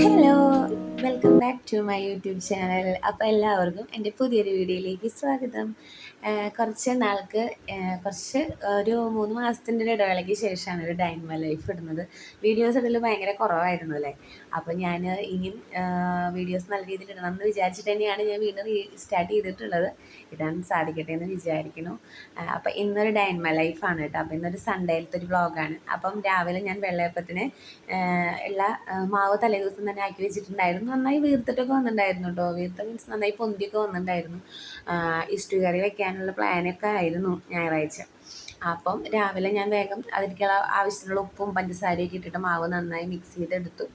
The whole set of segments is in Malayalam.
Hello welcome Back to my YouTube channel അപ്പോൾ എല്ലാവർക്കും എന്റെ പുതിയൊരു വീഡിയോയിലേക്ക് സ്വാഗതം. കുറച്ച് നാൾക്ക് കുറച്ച് ഒരു മൂന്ന് മാസത്തിന്റെ ഒരു ഇടവേളയ്ക്ക് ശേഷമാണ് ഒരു ഡൈൻമ ലൈഫ് ഇടുന്നത്. വീഡിയോസ് ഇടൽ ഭയങ്കര കുറവായിരുന്നു അല്ലേ? അപ്പോൾ ഞാൻ ഇനിയും വീഡിയോസ് നല്ല രീതിയിൽ ഇടണം എന്ന് വിചാരിച്ചിട്ട് തന്നെയാണ് ഞാൻ വീണ്ടും സ്റ്റാർട്ട് ചെയ്തിട്ടുള്ളത്. ഇടാൻ സാധിക്കട്ടെ എന്ന് വിചാരിക്കുന്നു. അപ്പോൾ ഇന്നൊരു ഡൈൻമ ലൈഫാണ് കേട്ടോ. അപ്പോൾ ഇന്നൊരു സൺഡേയിലത്തെ ഒരു വ്ളോഗാണ് അപ്പം രാവിലെ ഞാൻ വെള്ളയപ്പത്തിന് എല്ലാ മാവ് തലേ ദിവസം തന്നെ ആക്കി വെച്ചിട്ടുണ്ടായിരുന്നു. നന്നായി വീർത്തിട്ടൊക്കെ വന്നിട്ടുണ്ടായിരുന്നു കേട്ടോ വീർത്ത മീൻസ് നന്നായി പൊന്തിയൊക്കെ വന്നിട്ടുണ്ടായിരുന്നു. ഇഷ്ടു കറി വെക്കാനുള്ള പ്ലാനൊക്കെ ആയിരുന്നു ഞായറാഴ്ച. അപ്പം രാവിലെ ഞാൻ വേഗം അതിലേക്കുള്ള ആവശ്യത്തിനുള്ള ഉപ്പും പഞ്ചസാരയൊക്കെ ഇട്ടിട്ട് മാവ് നന്നായി മിക്സ് ചെയ്തെടുത്തു.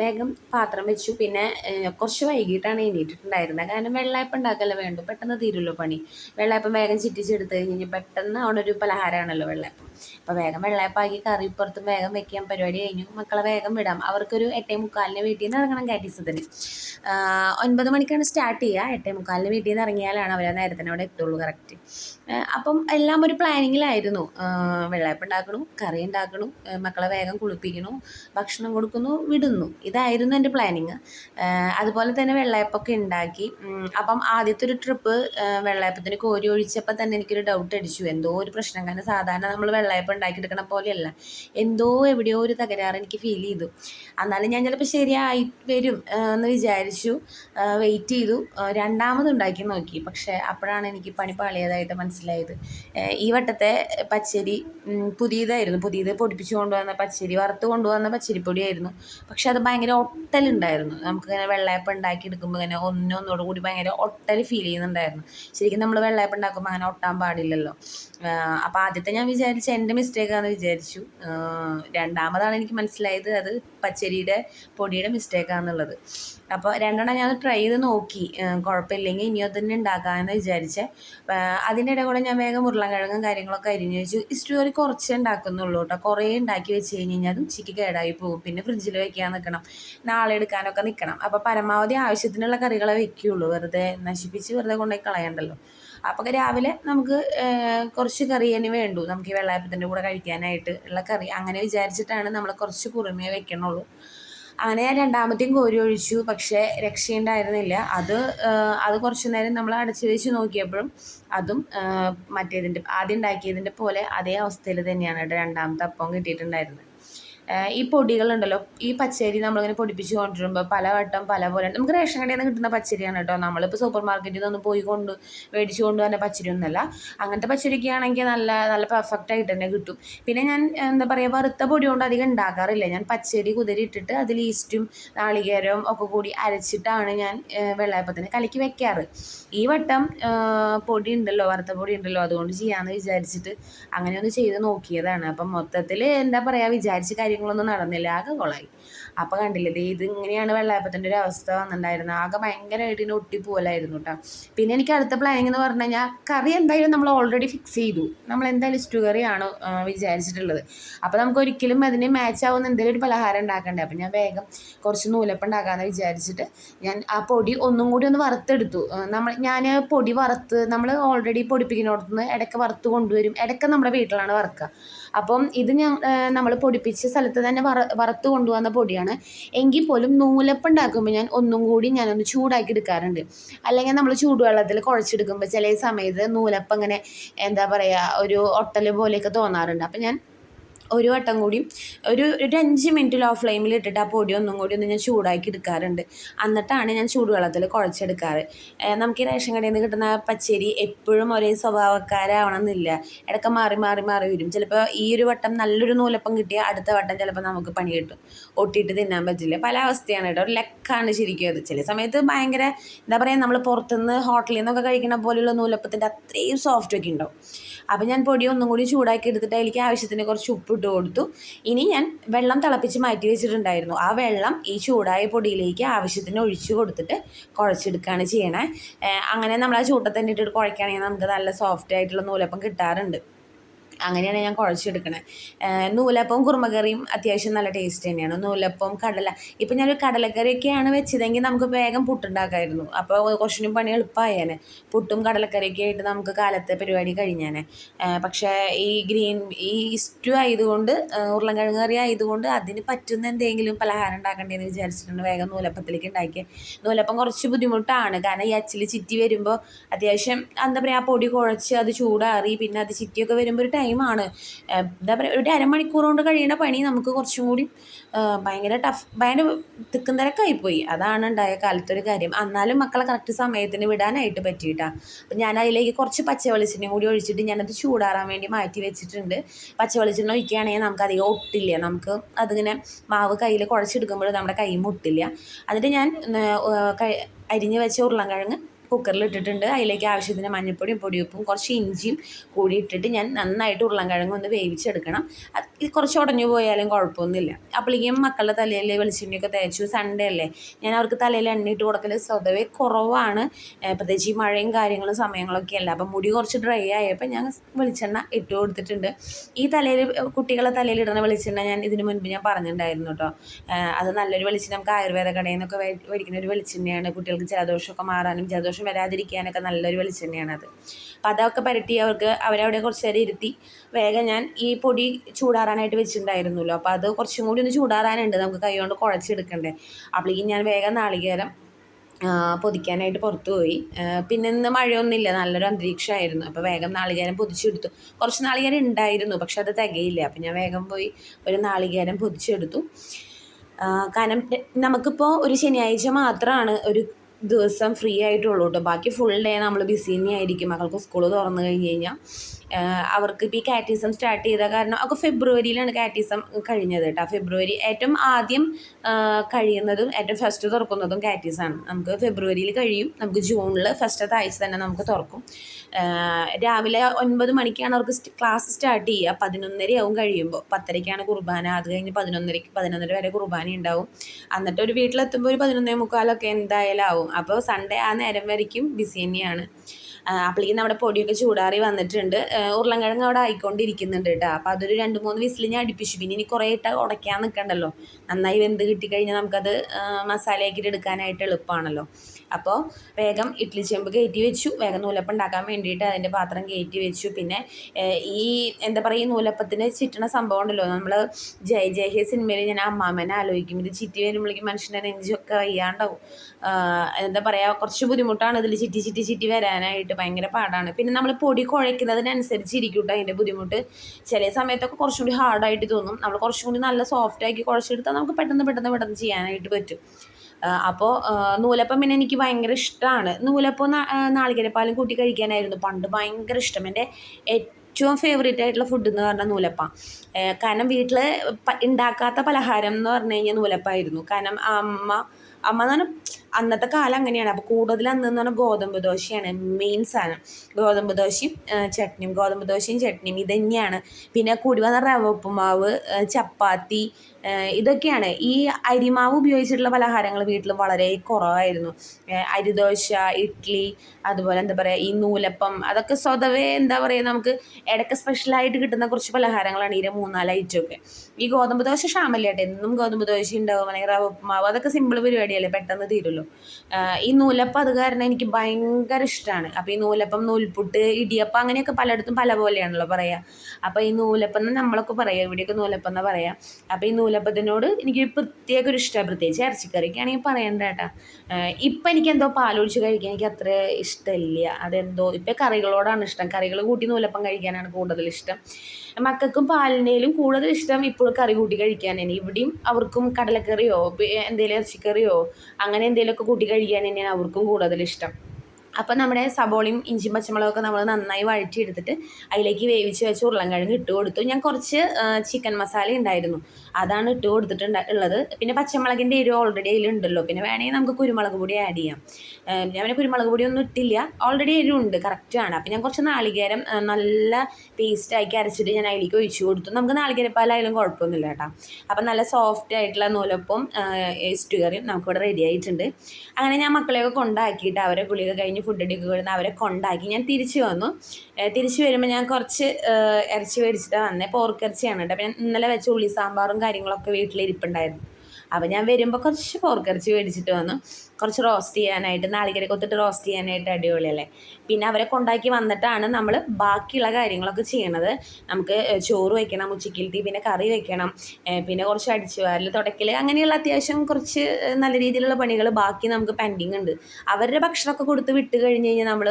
വേഗം പാത്രം വെച്ചു. പിന്നെ കുറച്ച് വൈകിട്ടാണ് എണീറ്റിട്ടുണ്ടായിരുന്നത്. കാരണം വെള്ളയപ്പം ഉണ്ടാക്കല്ലേ വേണ്ടു. പെട്ടെന്ന് തീരുമല്ലോ പണി. വെള്ളയപ്പം വേഗം ചിറ്റിച്ചെടുത്ത് കഴിഞ്ഞ് കഴിഞ്ഞാൽ പെട്ടെന്ന് അവിടെ ഒരു പലഹാരമാണല്ലോ വെള്ളയപ്പം. അപ്പോൾ വേഗം വെള്ളയപ്പാക്കി കറി പുറത്തും വേഗം വെക്കാൻ പരിപാടി കഴിഞ്ഞു. മക്കളെ വേഗം വിടാം. അവർക്കൊരു എട്ടേ മുക്കാലിന് വീട്ടിൽ നിന്ന് ഇറങ്ങണം കാറ്റീസത്തിന് ഒൻപത് മണിക്കാണ് സ്റ്റാർട്ട് ചെയ്യുക. എട്ടേ മുക്കാലിന് വീട്ടിൽ നിന്ന് ഇറങ്ങിയാലാണ് അവരെ ആ നേരത്തിന് അവിടെ എത്തുള്ളൂ കറക്റ്റ് അപ്പം എല്ലാം ഒരു പ്ലാനിങ്ങിലായിരുന്നു. വെള്ളയപ്പം ഉണ്ടാക്കണു കറി ഉണ്ടാക്കണു മക്കളെ വേഗം കുളിപ്പിക്കണു ഭക്ഷണം കൊടുക്കുന്നു വിടുന്നു. ഇതായിരുന്നു എന്റെ പ്ലാനിങ്. അതുപോലെ തന്നെ വെള്ളയപ്പമൊക്കെ ഉണ്ടാക്കി. അപ്പം ആദ്യത്തെ ഒരു ട്രിപ്പ് വെള്ളയപ്പത്തിന് കോരി ഒഴിച്ചപ്പോൾ തന്നെ എനിക്കൊരു ഡൗട്ട് അടിച്ചു. എന്തോ ഒരു പ്രശ്നം. കാരണം സാധാരണ നമ്മൾ വെള്ളയപ്പം ഉണ്ടാക്കിയെടുക്കണ പോലെയല്ല. എന്തോ എവിടെയോ ഒരു തകരാറ് എനിക്ക് ഫീൽ ചെയ്തു. എന്നാലും ഞാൻ ചിലപ്പോൾ ശരിയായി വരും എന്ന് വിചാരിച്ചു. വെയിറ്റ് ചെയ്തു. രണ്ടാമത് ഉണ്ടാക്കി നോക്കി. പക്ഷേ അപ്പോഴാണ് എനിക്ക് പണി പാളിയതായിട്ട് മനസ്സിലായത് ആ, ഈ വട്ടത്തെ പച്ചരി പുതിയതായിരുന്നു. പുതിയത് പൊടിപ്പിച്ച് കൊണ്ടുവന്ന പച്ചരി വറുത്ത് കൊണ്ടുവന്ന പച്ചരിപ്പൊടിയായിരുന്നു. പക്ഷെ അത് ഭയങ്കര ഒട്ടലുണ്ടായിരുന്നു. നമുക്കിങ്ങനെ വെള്ളയപ്പം ഉണ്ടാക്കി എടുക്കുമ്പോൾ ഇങ്ങനെ ഒന്നൊന്നോട് കൂടി ഭയങ്കര ഒട്ടൽ ഫീൽ ചെയ്യുന്നുണ്ടായിരുന്നു. ശരിക്കും നമ്മൾ വെള്ളയപ്പം ഉണ്ടാക്കുമ്പോൾ അങ്ങനെ ഒട്ടാൻ പാടില്ലല്ലോ. അപ്പോൾ ആദ്യത്തെ ഞാൻ വിചാരിച്ചു എന്റെ മിസ്റ്റേക്കാണെന്ന് വിചാരിച്ചു. രണ്ടാമതാണ് എനിക്ക് മനസ്സിലായത്. അത് പച്ചരിയുടെ പൊടിയുടെ മിസ്റ്റേക്കാണെന്നുള്ളത് അപ്പോൾ രണ്ടെണ്ണം ഞാൻ ട്രൈ ചെയ്ത് നോക്കി. കുഴപ്പമില്ലെങ്കിൽ ഇനിയോ തന്നെ ഉണ്ടാക്കാമെന്ന് വിചാരിച്ചേ. അതിന്റെ ഇടയിൽ കൂടെ ഞാൻ വേഗം ഉരുളക്കിഴങ്ങും കാര്യങ്ങളൊക്കെ അരിഞ്ഞു വെച്ചു. ഇഷ്ടം കുറച്ചേ ഉണ്ടാക്കുന്നുള്ളൂ കേട്ടോ. കുറേ ഉണ്ടാക്കി വെച്ച് കഴിഞ്ഞ് കഴിഞ്ഞാൽ അത് ഉച്ചയ്ക്ക് കേടായി പോകും. പിന്നെ ഫ്രിഡ്ജിൽ വെക്കാൻ നിൽക്കണം നാളെ എടുക്കാനൊക്കെ നിൽക്കണം അപ്പോൾ പരമാവധി ആവശ്യത്തിനുള്ള കറികളെ വെക്കുകയുള്ളൂ വെറുതെ നശിപ്പിച്ച് വെറുതെ കൊണ്ടുപോയി കളയണ്ടല്ലോ. അപ്പോൾ രാവിലെ നമുക്ക് കുറച്ച് കറി തന്നെ വേണ്ടു. നമുക്ക് ഈ വെള്ളയപ്പത്തിന്റെ കൂടെ കഴിക്കാനായിട്ട് ഉള്ള കറി. അങ്ങനെ വിചാരിച്ചിട്ടാണ് നമ്മൾ കുറച്ച് കുറുമേ വെക്കണുള്ളൂ. അങ്ങനെ ഞാൻ രണ്ടാമത്തെയും കോരി ഒഴിച്ചു. പക്ഷേ രക്ഷയുണ്ടായിരുന്നില്ല. അത് അത് കുറച്ച് നേരം നമ്മൾ അടച്ച് വെച്ച് നോക്കിയപ്പോഴും അതും മറ്റേതിന്റെ ആദ്യം ഉണ്ടാക്കിയതിന്റെ പോലെ അതേ അവസ്ഥയിൽ തന്നെയാണ് രണ്ടാമത്തെ അപ്പം കിട്ടിയിട്ടുണ്ടായിരുന്നത്. ഈ പൊടികളുണ്ടല്ലോ. ഈ പച്ചരി നമ്മളിങ്ങനെ പൊടിപ്പിച്ച് കൊണ്ടുവരുമ്പോൾ പലവട്ടം പല പോലെ നമുക്ക് റേഷൻ കടയിൽ നിന്ന് കിട്ടുന്ന പച്ചരിയാണ് കേട്ടോ. നമ്മളിപ്പോൾ സൂപ്പർ മാർക്കറ്റിൽ നിന്നൊന്നും പോയി കൊണ്ട് മേടിച്ച് കൊണ്ടുവരുന്ന പച്ചരി ഒന്നുമല്ല അങ്ങനത്തെ പച്ചരിക്ക് ആണെങ്കിൽ നല്ല നല്ല പെർഫെക്റ്റ് ആയിട്ട് തന്നെ കിട്ടും. പിന്നെ ഞാൻ എന്താ പറയുക വറുത്ത പൊടി കൊണ്ട് അധികം ഉണ്ടാക്കാറില്ല. ഞാൻ പച്ചരി കുതിരി ഇട്ടിട്ട് അതിൽ ഈസ്റ്റും നാളികേരവും ഒക്കെ കൂടി അരച്ചിട്ടാണ് ഞാൻ വെള്ളയപ്പത്തിന് കലക്കി വെക്കാറ്. ഈ വട്ടം പൊടി ഉണ്ടല്ലോ വറുത്ത പൊടി ഉണ്ടല്ലോ അതുകൊണ്ട് ചെയ്യാമെന്ന് വിചാരിച്ചിട്ട് അങ്ങനെ ഒന്ന് ചെയ്ത് നോക്കിയതാണ്. അപ്പം മൊത്തത്തിൽ എന്താ പറയുക വിചാരിച്ച കാര്യങ്ങളൊന്നും നടന്നില്ല. ആകെ കൊളായി. അപ്പോൾ കണ്ടില്ലേ ദേ ഇത് ഇങ്ങനെയാണ് വെള്ളയപ്പത്തിന്റെ ഒരു അവസ്ഥ വന്നിട്ടുണ്ടായിരുന്നത്. ആകെ ഭയങ്കരമായിട്ട് ഇങ്ങനെ ഒട്ടിപ്പോലായിരുന്നു കേട്ടോ പിന്നെ എനിക്ക് അടുത്ത പ്ലാനിങ് എന്ന് പറഞ്ഞു കഴിഞ്ഞാൽ കറി എന്തായാലും നമ്മൾ ഓൾറെഡി ഫിക്സ് ചെയ്തു. നമ്മൾ എന്തായാലും ഇഷ്ടു കറിയാണ് വിചാരിച്ചിട്ടുള്ളത്. അപ്പോൾ നമുക്ക് ഒരിക്കലും അതിന് മാച്ച് ആവുന്ന എന്തെങ്കിലും ഒരു പലഹാരം ഉണ്ടാക്കണ്ടേ? അപ്പം ഞാൻ വേഗം കുറച്ച് നൂലപ്പം ഉണ്ടാക്കാമെന്ന് വിചാരിച്ചിട്ട് ഞാൻ ആ പൊടി ഒന്നും കൂടി ഒന്ന് വറുത്തെടുത്തു. നമ്മൾ ഞാൻ പൊടി വറുത്ത് നമ്മൾ ഓൾറെഡി പൊടിപ്പിക്കുന്നിടത്തുനിന്ന് ഇടയ്ക്ക് വറുത്ത് കൊണ്ടുവരും. ഇടയ്ക്ക് നമ്മുടെ വീട്ടിലാണ് വറുക്കുക അപ്പം ഇത് ഞാൻ നമ്മൾ പൊടിപ്പിച്ച സ്ഥലത്ത് തന്നെ വറ വറുത്ത് കൊണ്ടുവന്ന പൊടിയാണ്. എങ്കിൽ പോലും നൂലപ്പം ഉണ്ടാക്കുമ്പോൾ ഞാൻ ഒന്നും കൂടി ഞാനൊന്ന് ചൂടാക്കി എടുക്കാറുണ്ട്. അല്ലെങ്കിൽ നമ്മൾ ചൂടുവെള്ളത്തിൽ കുഴച്ചെടുക്കുമ്പോൾ ചില സമയത്ത് നൂലപ്പം ഇങ്ങനെ എന്താ പറയുക ഒരു ഒട്ടൽ പോലെയൊക്കെ തോന്നാറുണ്ട്. അപ്പം ഞാൻ ഒരു വട്ടം കൂടി ഒരു ഒരു അഞ്ച് മിനിറ്റ് ലോ ഫ്ലെയിമിൽ ഇട്ടിട്ട് ആ പൊടി ഒന്നും കൂടി ഒന്ന് ഞാൻ ചൂടാക്കി എടുക്കാറുണ്ട്. എന്നിട്ടാണ് ഞാൻ ചൂടുവെള്ളത്തിൽ കുഴച്ചെടുക്കാറ്. നമുക്ക് ഈ റേഷൻ കടയിൽ നിന്ന് കിട്ടുന്ന പച്ചരി എപ്പോഴും ഒരേ സ്വഭാവക്കാരാവണം എന്നില്ല ഇടയ്ക്ക് മാറി മാറി മാറി വരും. ചിലപ്പോൾ ഈ ഒരു വട്ടം നല്ലൊരു നൂലപ്പം കിട്ടിയാൽ അടുത്ത വട്ടം ചിലപ്പോൾ നമുക്ക് പണി കിട്ടും. ഒട്ടിയിട്ട് തിന്നാൻ പറ്റില്ല. പല അവസ്ഥയാണ് കേട്ടോ. ഒരു ലക്കാണ് ശരിക്കും അത്. ചില സമയത്ത് ഭയങ്കര എന്താ പറയുക നമ്മൾ പുറത്തുനിന്ന് ഹോട്ടലിൽ നിന്നൊക്കെ കഴിക്കുന്ന പോലെയുള്ള നൂലപ്പത്തിന്റെ അത്രയും സോഫ്റ്റ് ഒക്കെ ഉണ്ടാവും. അപ്പോൾ ഞാൻ പൊടി ഒന്നും കൂടി ചൂടാക്കി എടുത്തിട്ട് എനിക്ക് ആവശ്യത്തിന് കുറച്ച് ഉപ്പ് ഉപ്പിട്ട് കൊടുത്തു. ഇനി ഞാൻ വെള്ളം തിളപ്പിച്ച് മാറ്റി വെച്ചിട്ടുണ്ടായിരുന്നു. ആ വെള്ളം ഈ ചൂടായ പൊടിയിലേക്ക് ആവശ്യത്തിന് ഒഴിച്ചു കൊടുത്തിട്ട് കുഴച്ചെടുക്കുകയാണ് ചെയ്യണേ. അങ്ങനെ നമ്മൾ ആ ചൂട്ടത്തന്നെ തന്നെ ഇട്ടിട്ട് കുഴക്കുകയാണെങ്കിൽ നമുക്ക് നല്ല സോഫ്റ്റ് ആയിട്ടുള്ള നൂലപ്പം കിട്ടാറുണ്ട്. അങ്ങനെയാണ് ഞാൻ കുഴച്ചെടുക്കണേ. നൂലപ്പവും കുറുമക്കറിയും അത്യാവശ്യം നല്ല ടേസ്റ്റ് തന്നെയാണ്. നൂലപ്പവും കടല. ഇപ്പം ഞാനൊരു കടലക്കറിയൊക്കെയാണ് വെച്ചതെങ്കിൽ നമുക്ക് വേഗം പുട്ടുണ്ടാക്കായിരുന്നു. അപ്പോൾ കുറച്ചും പണി എളുപ്പമായേനെ പുട്ടും കടലക്കറിയൊക്കെ ആയിട്ട് നമുക്ക് കാലത്തെ പരിപാടി കഴിഞ്ഞേനെ. പക്ഷേ ഈ ഗ്രീൻ ഈ ഇസ്റ്റു ആയതുകൊണ്ട് ഉരുളൻകിഴങ്ങ് കറി ആയതുകൊണ്ട് അതിന് പറ്റുന്ന എന്തെങ്കിലും പലഹാരം ഉണ്ടാക്കണ്ടേന്ന് വിചാരിച്ചിട്ടുണ്ട് വേഗം നൂലപ്പത്തിലേക്ക് ഉണ്ടാക്കിയ. നൂലപ്പം കുറച്ച് ബുദ്ധിമുട്ടാണ്. കാരണം ഈ അച്ചിൽ ചിറ്റി വരുമ്പോൾ അത്യാവശ്യം എന്താ പറയുക ആ പൊടി കുഴച്ച് അത് ചൂടാറി പിന്നെ അത് ചിറ്റിയൊക്കെ വരുമ്പോൾ ഒരു ടൈമാണ് എന്താ പറയുക ഒരു അരമണിക്കൂർ കൊണ്ട് കഴിയുന്ന പണി നമുക്ക് കുറച്ചും കൂടി ഭയങ്കര ടഫ് ഭയങ്കര തിക്കും തിരക്കായിപ്പോയി അതാണ് ഉണ്ടായ കാലത്തൊരു കാര്യം. എന്നാലും മക്കളെ കറക്റ്റ് സമയത്തിന് വിടാനായിട്ട് പറ്റിയിട്ടാണ് അപ്പം ഞാൻ അതിലേക്ക് കുറച്ച് പച്ച വെളിച്ചെണ്ണയും കൂടി ഒഴിച്ചിട്ട് ഞാനത് ചൂടാറാൻ വേണ്ടി മാറ്റി വെച്ചിട്ടുണ്ട്. പച്ച വെളിച്ചെണ്ണ ഒഴിക്കുകയാണെങ്കിൽ നമുക്ക് അധികം ഒട്ടില്ല. നമുക്ക് അതിങ്ങനെ മാവ് കയ്യിൽ കുഴച്ചെടുക്കുമ്പോൾ നമ്മുടെ കൈ മുട്ടില്ല. എന്നിട്ട് ഞാൻ അരിഞ്ഞ് വെച്ച ഉരുളൻകിഴങ്ങ് കുക്കറിൽ ഇട്ടിട്ടുണ്ട് അതിലേക്ക് ആവശ്യത്തിന് മഞ്ഞൾപ്പൊടിയും പൊടിയുപ്പും കുറച്ച് ഇഞ്ചിയും കൂടി ഇട്ടിട്ട് ഞാൻ നന്നായിട്ട് ഉരുളൻകിഴങ്ങ് ഒന്ന് വേവിച്ചെടുക്കണം. അത് കുറച്ച് ഉടഞ്ഞു പോയാലും കുഴപ്പമൊന്നുമില്ല. അപ്പോഴേക്കും മക്കളുടെ തലയിൽ വെളിച്ചെണ്ണയൊക്കെ തേച്ചു സൺഡേ അല്ലേ? ഞാൻ അവർക്ക് തലയിൽ എണ്ണ ഇട്ട് കൊടുക്കൽ സ്വതവേ കുറവാണ്. പ്രത്യേകിച്ച് ഈ മഴയും കാര്യങ്ങളും സമയങ്ങളൊക്കെ അല്ല? അപ്പം മുടി കുറച്ച് ഡ്രൈ ആയപ്പോൾ ഞാൻ വെളിച്ചെണ്ണ ഇട്ട് കൊടുത്തിട്ടുണ്ട്. ഈ തലയിൽ കുട്ടികളെ തലയിൽ ഇടുന്ന വെളിച്ചെണ്ണ ഞാൻ ഇതിന് മുൻപ് ഞാൻ പറഞ്ഞിട്ടുണ്ടായിരുന്നു കേട്ടോ. അത് നല്ലൊരു വെളിച്ചെണ്ണ നമുക്ക് ആയുർവേദ കടയിൽ നിന്നൊക്കെ മേടിക്കുന്ന ഒരു വെളിച്ചെണ്ണയാണ്. കുട്ടികൾക്ക് ജലദോഷമൊക്കെ മാറാനും ജലദോഷം വരാതിരിക്കാനൊക്കെ നല്ലൊരു വെളിച്ചെണ്ണയാണത്. അപ്പം അതൊക്കെ പരട്ടി അവർക്ക് അവരവിടെ കുറച്ച് നേരം ഇരുത്തി വേഗം ഞാൻ ഈ പൊടി ചൂടാറാനായിട്ട് വെച്ചിട്ടുണ്ടായിരുന്നല്ലോ. അപ്പോൾ അത് കുറച്ചും കൂടി ഒന്ന് ചൂടാറാനുണ്ട്. നമുക്ക് കൈകൊണ്ട് കുഴച്ചെടുക്കണ്ടേ. അപ്പോഴേക്കും ഞാൻ വേഗം നാളികേരം പൊതിക്കാനായിട്ട് പുറത്തു പോയി. പിന്നെ ഇന്ന് മഴയൊന്നുമില്ല. നല്ലൊരു അന്തരീക്ഷമായിരുന്നു. അപ്പോൾ വേഗം നാളികേരം പൊതിച്ചെടുത്തു. കുറച്ച് നാളികേരം ഉണ്ടായിരുന്നു പക്ഷെ അത് തികയില്ല. അപ്പം ഞാൻ വേഗം പോയി ഒരു നാളികേരം പൊതിച്ചെടുത്തു. കാരണം നമുക്കിപ്പോൾ ഒരു ശനിയാഴ്ച മാത്രമാണ് ഒരു ദിവസം ഫ്രീ ആയിട്ടുള്ളൂ കേട്ടോ ബാക്കി ഫുൾ ഡേ നമ്മൾ ബിസി തന്നെയായിരിക്കും. മക്കൾക്ക് സ്കൂൾ തുറന്നു കഴിഞ്ഞ് കഴിഞ്ഞാൽ അവർക്ക് ഇപ്പോൾ ഈ കാറ്റിസം സ്റ്റാർട്ട് ചെയ്ത കാരണം ഒക്കെ ഫെബ്രുവരിയിലാണ് കാറ്റിസം കഴിഞ്ഞത് കേട്ടോ ഫെബ്രുവരി ഏറ്റവും ആദ്യം കഴിയുന്നതും ഏറ്റവും ഫസ്റ്റ് തുറക്കുന്നതും കാറ്റിസാണ്. നമുക്ക് ഫെബ്രുവരിയിൽ കഴിയും. നമുക്ക് ജൂണിൽ ഫസ്റ്റത്തെ ആഴ്ച തന്നെ നമുക്ക് തുറക്കും. രാവിലെ ഒൻപത് മണിക്കാണ് അവർക്ക് ക്ലാസ് സ്റ്റാർട്ട് ചെയ്യുക. പതിനൊന്നരയാവും കഴിയുമ്പോൾ. പത്തരയ്ക്കാണ് കുർബാന. അത് കഴിഞ്ഞ് പതിനൊന്നരയ്ക്ക് പതിനൊന്നര വരെ കുർബാന ഉണ്ടാവും. എന്നിട്ട് ഒരു വീട്ടിലെത്തുമ്പോൾ ഒരു പതിനൊന്നേ മുക്കാലൊക്കെ എന്തായാലും ആവും. അപ്പോൾ സൺഡേ ആ നേരം വരയ്ക്കും. ബിസി തന്നെയാണ്. അപ്പോഴേക്കും നമ്മുടെ പൊടിയൊക്കെ ചൂടാറി വന്നിട്ടുണ്ട്. ഉരുളൻകിഴങ്ങ് അവിടെ ആയിക്കൊണ്ടിരിക്കുന്നുണ്ട് കേട്ടോ. അപ്പോൾ അതൊരു രണ്ട് മൂന്ന് വിസിൽ ഞാൻ അടുപ്പിച്ചു. പിന്നെ ഇനി കുറേ ഇട്ട് ഉടയ്ക്കാൻ നിൽക്കണ്ടല്ലോ നന്നായി വെന്ത് കിട്ടിക്കഴിഞ്ഞാൽ നമുക്കത് മസാലയാക്കിയിട്ട് എടുക്കാനായിട്ട് എളുപ്പമാണല്ലോ അപ്പോൾ വേഗം ഇഡ്ഡലി ചെമ്പ് കയറ്റി വെച്ചു. വേഗം നൂലപ്പം ഉണ്ടാക്കാൻ വേണ്ടിയിട്ട് അതിന്റെ പാത്രം കയറ്റി വെച്ചു. പിന്നെ ഈ എന്താ പറയുക ഈ നൂലപ്പത്തിന് ചിറ്റണ സംഭവം ഉണ്ടല്ലോ. നമ്മൾ ജയ ജയ ഹേ സിനിമയിൽ ഞാൻ അമ്മാമ്മനെ ആലോചിക്കും. ഇത് ചിറ്റി വരുമ്പോഴേക്കും മനുഷ്യന്റെ നെഞ്ചൊക്കെ വയ്യാണ്ടാവും. എന്താ പറയുക കുറച്ച് ബുദ്ധിമുട്ടാണ് ഇതിൽ ചിറ്റി ചിറ്റി ചിറ്റി വരാനായിട്ട്. ഭയങ്കര പാടാണ്. പിന്നെ നമ്മൾ പൊടി കുഴയ്ക്കുന്നതിനനുസരിച്ച് ഇരിക്കും അതിന്റെ ബുദ്ധിമുട്ട്. ചില സമയത്തൊക്കെ കുറച്ചുകൂടി ഹാർഡായിട്ട് തോന്നും. നമ്മൾ കുറച്ചും കൂടി നല്ല സോഫ്റ്റ് ആക്കി കുഴച്ചെടുത്താൽ നമുക്ക് പെട്ടെന്ന് പെട്ടെന്ന് പെട്ടെന്ന് ചെയ്യാനായിട്ട് പറ്റും. അപ്പോൾ നൂലപ്പം പിന്നെ എനിക്ക് ഭയങ്കര ഇഷ്ടമാണ് നൂലപ്പം നാളികേരപ്പാലും കൂട്ടി കഴിക്കാനായിരുന്നു. പണ്ട് ഭയങ്കര ഇഷ്ടം. എന്റെ ഏറ്റവും ഫേവറേറ്റ് ആയിട്ടുള്ള ഫുഡ് എന്ന് പറഞ്ഞാൽ നൂലപ്പം. കാരണം വീട്ടിൽ ഉണ്ടാക്കാത്ത പലഹാരം എന്ന് പറഞ്ഞു കഴിഞ്ഞാൽ നൂലപ്പായിരുന്നു. കാരണം അമ്മ അമ്മ എന്ന് പറഞ്ഞാൽ അന്നത്തെ കാലം അങ്ങനെയാണ്. അപ്പോൾ കൂടുതൽ അന്ന് എന്ന് പറഞ്ഞാൽ ഗോതമ്പ് ദോശയാണ് മെയിൻ സാധനം. ഗോതമ്പ് ദോശയും ചട്നിയും ഗോതമ്പ് ദോശയും ചട്നിയും ഇത് തന്നെയാണ് പിന്നെ കൂടി വന്ന റവ ഉപ്പുമാവ് ചപ്പാത്തി ഇതൊക്കെയാണ്. ഈ അരിമാവ് ഉപയോഗിച്ചിട്ടുള്ള പലഹാരങ്ങൾ വീട്ടിൽ വളരെ കുറവായിരുന്നു. അരിദോശ ഇഡ്ഡലി അതുപോലെ എന്താ പറയുക ഈ നൂലപ്പം അതൊക്കെ സ്വതവേ എന്താ പറയുക നമുക്ക് ഇടയ്ക്ക് സ്പെഷ്യലായിട്ട് കിട്ടുന്ന കുറച്ച് പലഹാരങ്ങളാണ് ഇതിന്റെ മൂന്നാൽ ഐറ്റമൊക്കെ ഈ ഗോതമ്പ് ദോശ ക്ഷാമല്ലേട്ടെ എന്നും ഗോതമ്പ് ദോശ ഉണ്ടാവും അല്ലെങ്കിൽ റവ ഉപ്പുമാവ് അതൊക്കെ സിമ്പിൾ പരിപാടിയല്ലേ? പെട്ടെന്ന് തീരുമല്ലോ ഈ നൂലപ്പം അത് കാരണം എനിക്ക് ഭയങ്കര ഇഷ്ടമാണ് അപ്പോൾ ഈ നൂലപ്പം നൂൽപുട്ട് ഇടിയപ്പം അങ്ങനെയൊക്കെ പലയിടത്തും പല പോലെയാണല്ലോ പറയുക അപ്പോൾ ഈ നൂലപ്പം എന്ന് നമ്മളൊക്കെ പറയുക ഇവിടെയൊക്കെ നൂലപ്പം എന്നാണ് പറയുക അപ്പോൾ ഈ നൂലപ്പത്തിനോട് എനിക്ക് പ്രത്യേക ഒരു ഇഷ്ടമാണ് പ്രത്യേകിച്ച് ഇറച്ചിക്കറിക്കാണെങ്കിൽ പറയണ്ട കേട്ടാ. ഇപ്പം എനിക്ക് എന്തോ പാലൊഴിച്ച് കഴിക്കാൻ എനിക്ക് അത്ര ഇഷ്ടമില്ല. അതെന്തോ ഇപ്പം കറികളോടാണ് ഇഷ്ടം. കറികൾ കൂട്ടി നൂലപ്പം കഴിക്കാനാണ് കൂടുതൽ ഇഷ്ടം. മക്കൾക്കും പാലിനേലും കൂടുതൽ ഇഷ്ടം ഇപ്പോൾ കറി കൂട്ടി കഴിക്കാനാണ്. ഇവിടെയും അവർക്കും കടലക്കറിയോ എന്തെങ്കിലും ഇറച്ചിക്കറിയോ അങ്ങനെ എന്തെങ്കിലുമൊക്കെ കൂട്ടി കഴിക്കാൻ തന്നെയാണ് അവർക്കും കൂടുതൽ ഇഷ്ടം. അപ്പം നമ്മുടെ സബോളയും ഇഞ്ചിയും പച്ചമുളകൊക്കെ നമ്മൾ നന്നായി വഴറ്റിയെടുത്തിട്ട് അതിലേക്ക് വേവിച്ച് വെച്ച് ഉരുളൻകിഴങ്ങ് ഇട്ട് കൊടുത്തു. ഞാൻ കുറച്ച് ചിക്കൻ മസാല ഉണ്ടായിരുന്നു. അതാണ് ഇട്ട് കൊടുത്തിട്ടുണ്ട് ഉള്ളത്. പിന്നെ പച്ചമുളകിന്റെ എരിവ് ഓൾറെഡി അതിലുണ്ടല്ലോ. പിന്നെ വേണമെങ്കിൽ നമുക്ക് കുരുമുളക് പൊടി ആഡ് ചെയ്യാം. ഞാൻ പിന്നെ കുരുമുളക് പൊടി ഒന്നും ഇട്ടില്ല. ഓൾറെഡി എരിവുണ്ട്. കറക്റ്റാണ് അപ്പം ഞാൻ കുറച്ച് നാളികേരം നല്ല പേസ്റ്റാക്കി അരച്ചിട്ട് ഞാൻ അതിലേക്ക് ഒഴിച്ചു കൊടുത്തു. നമുക്ക് നാളികേരപ്പാലായാലും കുഴപ്പമൊന്നുമില്ല കേട്ടോ. അപ്പം നല്ല സോഫ്റ്റ് ആയിട്ടുള്ള നൂലപ്പം ഏസ്റ്റ് കറിയും നമുക്കിവിടെ റെഡി ആയിട്ടുണ്ട്. അങ്ങനെ ഞാൻ മക്കളെയൊക്കെ കൊണ്ടാക്കിയിട്ട് അവരെ ഗുളിക കഴിഞ്ഞ് ഫുഡ് കൊടുത്ത് അവരെ കൊണ്ടാക്കി. ഞാൻ തിരിച്ചു വന്നു. തിരിച്ചു വരുമ്പോൾ ഞാൻ കുറച്ച് ഇറച്ചി മേടിച്ചിട്ടാണ് വന്നത് പോർക്കിറച്ചിയാണ് കേട്ടോ. അപ്പം ഞാൻ ഇന്നലെ വെച്ച ഉള്ളി സാമ്പാറും കാര്യങ്ങളൊക്കെ വീട്ടിലിരിപ്പുണ്ടായിരുന്നു. അപ്പോൾ ഞാൻ വരുമ്പോൾ കുറച്ച് പോർക്കിറച്ചി മേടിച്ചിട്ട് വന്നു. കുറച്ച് റോസ്റ്റ് ചെയ്യാനായിട്ട് നാളികേര കൊത്തിട്ട് റോസ്റ്റ് ചെയ്യാനായിട്ട് അടിപൊളിയല്ലേ? പിന്നെ അവരെ കൊണ്ടാക്കി വന്നിട്ടാണ് നമ്മൾ ബാക്കിയുള്ള കാര്യങ്ങളൊക്കെ ചെയ്യണത്. നമുക്ക് ചോറ് വെക്കണം ഉച്ചക്കിലത്തി പിന്നെ കറി വയ്ക്കണം പിന്നെ കുറച്ച് അടിച്ചു വാരൽ തുടക്കൽ അങ്ങനെയുള്ള അത്യാവശ്യം കുറച്ച് നല്ല രീതിയിലുള്ള പണികൾ ബാക്കി നമുക്ക് പെൻഡിങ് ഉണ്ട്. അവരുടെ ഭക്ഷണമൊക്കെ കൊടുത്ത് വിട്ട് കഴിഞ്ഞ് കഴിഞ്ഞാൽ നമ്മൾ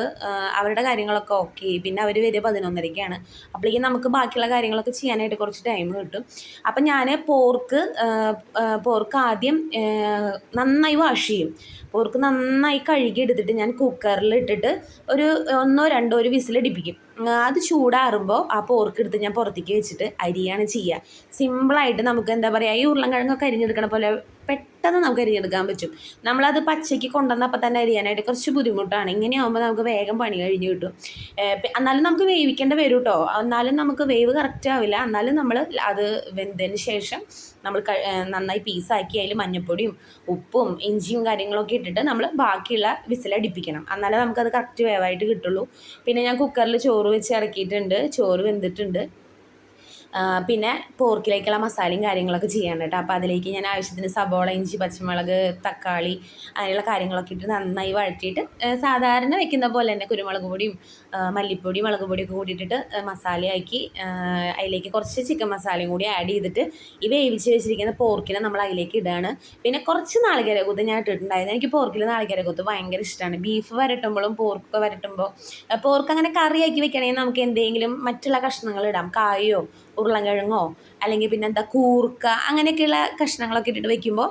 അവരുടെ കാര്യങ്ങളൊക്കെ ഓക്കെ പിന്നെ അവർ വരിക പതിനൊന്നരയ്ക്കാണ് അപ്പോഴേക്കും നമുക്ക് ബാക്കിയുള്ള കാര്യങ്ങളൊക്കെ ചെയ്യാനായിട്ട് കുറച്ച് ടൈം കിട്ടും. അപ്പം ഞാൻ പോർക്ക് പോർക്ക് ആദ്യം നന്നായി വാഷ് ചെയ്യും. പോർക്ക് നന്നായി കഴുകി എടുത്തിട്ട് ഞാൻ കുക്കറിൽ ഇട്ടിട്ട് ഒരു ഒന്നോ രണ്ടോ ഒരു വിസിലടിപ്പിക്കും. അത് ചൂടാറുമ്പോൾ ആ പോർക്ക് എടുത്ത് ഞാൻ പുറത്തേക്ക് വെച്ചിട്ട് അരിയാണ് ചെയ്യുക സിമ്പിളായിട്ട് നമുക്ക് എന്താ പറയുക ഈ ഉരുളൻകിഴങ്ങൊക്കെ അരിഞ്ഞെടുക്കണ പോലെ പെട്ടെന്ന് നമുക്ക് അരിഞ്ഞെടുക്കാൻ പറ്റും. നമ്മളത് പച്ചയ്ക്ക് കൊണ്ടുവന്നപ്പോൾ തന്നെ അരിയാനായിട്ട് കുറച്ച് ബുദ്ധിമുട്ടാണ്. ഇങ്ങനെയാകുമ്പോൾ നമുക്ക് വേഗം പണി കഴിഞ്ഞ് കിട്ടും. എന്നാലും നമുക്ക് വേവിക്കേണ്ട വരും കേട്ടോ എന്നാലും നമുക്ക് വേവ് കറക്റ്റ് ആവില്ല. എന്നാലും നമ്മൾ അത് വെന്തതിന് ശേഷം നമ്മൾ നന്നായി പീസാക്കി അതിൽ മഞ്ഞൾപ്പൊടിയും ഉപ്പും ഇഞ്ചിയും കാര്യങ്ങളൊക്കെ ഇട്ടിട്ട് നമ്മൾ ബാക്കിയുള്ള വിസിലടിപ്പിക്കണം. എന്നാലേ നമുക്കത് കറക്റ്റ് വേവായിട്ട് കിട്ടുള്ളൂ. പിന്നെ ഞാൻ കുക്കറിൽ ചോറ് വെച്ച് ഇറക്കിയിട്ടുണ്ട്. ചോറ് വെന്തിട്ടുണ്ട്. പിന്നെ പോർക്കിലേക്കുള്ള മസാലയും കാര്യങ്ങളൊക്കെ ചെയ്യാൻ കേട്ടോ. അപ്പോൾ അതിലേക്ക് ഞാൻ ആവശ്യത്തിന് സബോള ഇഞ്ചി പച്ചമുളക് തക്കാളി അങ്ങനെയുള്ള കാര്യങ്ങളൊക്കെ ഇട്ട് നന്നായി വഴറ്റിയിട്ട് സാധാരണ വെക്കുന്ന പോലെ തന്നെ കുരുമുളക് പൊടിയും മല്ലിപ്പൊടി മുളക് പൊടിയൊക്കെ കൂടിയിട്ടിട്ട് മസാലയാക്കി അതിലേക്ക് കുറച്ച് ചിക്കൻ മസാലയും കൂടി ആഡ് ചെയ്തിട്ട് ഈ വേവിച്ച് വെച്ചിരിക്കുന്ന പോർക്കിനെ നമ്മൾ അതിലേക്ക് ഇടുകയാണ് പിന്നെ കുറച്ച് നാളികേര കുത്ത് ഞാൻ ഇട്ടിട്ടുണ്ടായിരുന്നു. എനിക്ക് പോർക്കിൽ നാളികേര കുത്ത് ഭയങ്കര ഇഷ്ടമാണ് ബീഫ് വരട്ടുമ്പോഴും പോർക്ക് വരട്ടുമ്പോൾ പോർക്ക് അങ്ങനെ കറിയാക്കി വെക്കണമെങ്കിൽ നമുക്ക് എന്തെങ്കിലും മറ്റുള്ള കഷ്ണങ്ങൾ ഇടാം. കായോ ഉരുളൻകിഴങ്ങോ അല്ലെങ്കിൽ പിന്നെ എന്താ കൂർക്ക അങ്ങനെയൊക്കെയുള്ള കഷ്ണങ്ങളൊക്കെ ഇട്ടിട്ട് വെക്കുമ്പോൾ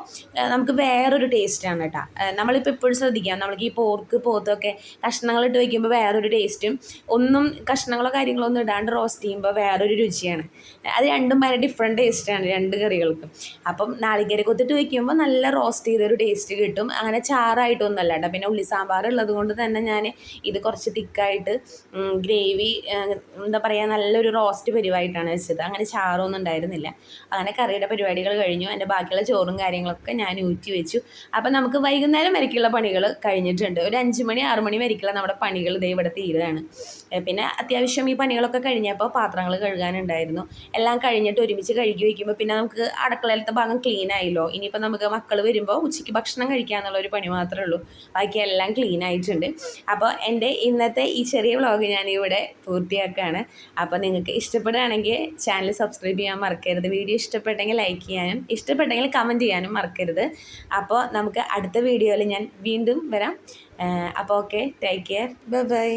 നമുക്ക് വേറൊരു ടേസ്റ്റാണ് കേട്ടോ നമ്മളിപ്പോൾ എപ്പോഴും ശ്രദ്ധിക്കാം. നമ്മൾക്ക് ഈ പോർക്ക് പോത്തൊക്കെ കഷ്ണങ്ങളിട്ട് വയ്ക്കുമ്പോൾ വേറൊരു ടേസ്റ്റും ഒന്നും കഷ്ണങ്ങളോ കാര്യങ്ങളോ ഒന്നും ഇടാണ്ട് റോസ്റ്റ് ചെയ്യുമ്പോൾ വേറൊരു രുചിയാണ്. അത് രണ്ടും ഭയങ്കര ഡിഫറെന്റ് ടേസ്റ്റാണ് രണ്ട് കറികൾക്കും. അപ്പം നാളികേര കൊത്തിട്ട് വെക്കുമ്പോൾ നല്ല റോസ്റ്റ് ചെയ്തൊരു ടേസ്റ്റ് കിട്ടും. അങ്ങനെ ചാറായിട്ടൊന്നുമല്ല കേട്ടോ പിന്നെ ഉള്ളി സാമ്പാർ ഉള്ളത് കൊണ്ട് തന്നെ ഞാൻ ഇത് കുറച്ച് തിക്കായിട്ട് ഗ്രേവി എന്താ പറയുക നല്ലൊരു റോസ്റ്റ് പരിവായിട്ടാണ് വെച്ചത്. അങ്ങനെ ചാറൊന്നും ഉണ്ടായിരുന്നു ഉണ്ടായിരുന്നില്ല. അങ്ങനെ കറിയുടെ പരിപാടികൾ കഴിഞ്ഞു. എന്റെ ബാക്കിയുള്ള ചോറും കാര്യങ്ങളൊക്കെ ഞാൻ ഊറ്റി വെച്ചു. അപ്പം നമുക്ക് വൈകുന്നേരം വരയ്ക്കുള്ള പണികൾ കഴിഞ്ഞിട്ടുണ്ട്. ഒരു അഞ്ച് മണി ആറ് മണി വരയ്ക്കുള്ള നമ്മുടെ പണികൾ ദേ ഇവിടെ തീരുകയാണ്. പിന്നെ അത്യാവശ്യം ഈ പണികളൊക്കെ കഴിഞ്ഞപ്പോൾ പാത്രങ്ങൾ കഴുകാനുണ്ടായിരുന്നു. എല്ലാം കഴിഞ്ഞിട്ട് ഒരുമിച്ച് കഴുകി വയ്ക്കുമ്പോൾ പിന്നെ നമുക്ക് അടുക്കളയിലത്തെ ഭാഗം ക്ലീൻ ആയില്ലോ. ഇനിയിപ്പോൾ നമുക്ക് മക്കൾ വരുമ്പോൾ ഉച്ചയ്ക്ക് ഭക്ഷണം കഴിക്കുക ഒരു പണി മാത്രമേ ഉള്ളൂ. ബാക്കി എല്ലാം ക്ലീൻ ആയിട്ടുണ്ട്. അപ്പോൾ എന്റെ ഇന്നത്തെ ഈ ചെറിയ വ്ളോഗ് ഞാനിവിടെ പൂർത്തിയാക്കുകയാണ്. അപ്പോൾ നിങ്ങൾക്ക് ഇഷ്ടപ്പെടുകയാണെങ്കിൽ ചാനൽ സബ്സ്ക്രൈബ് ചെയ്യാൻ മറക്കരുത്. വീഡിയോ ഇഷ്ടപ്പെട്ടെങ്കിൽ ലൈക്ക് ചെയ്യാനും ഇഷ്ടപ്പെട്ടെങ്കിൽ കമന്റ് ചെയ്യാനും മറക്കരുത്. അപ്പോൾ നമുക്ക് അടുത്ത വീഡിയോയിൽ ഞാൻ വീണ്ടും വരാം. അപ്പോൾ okay take care bye bye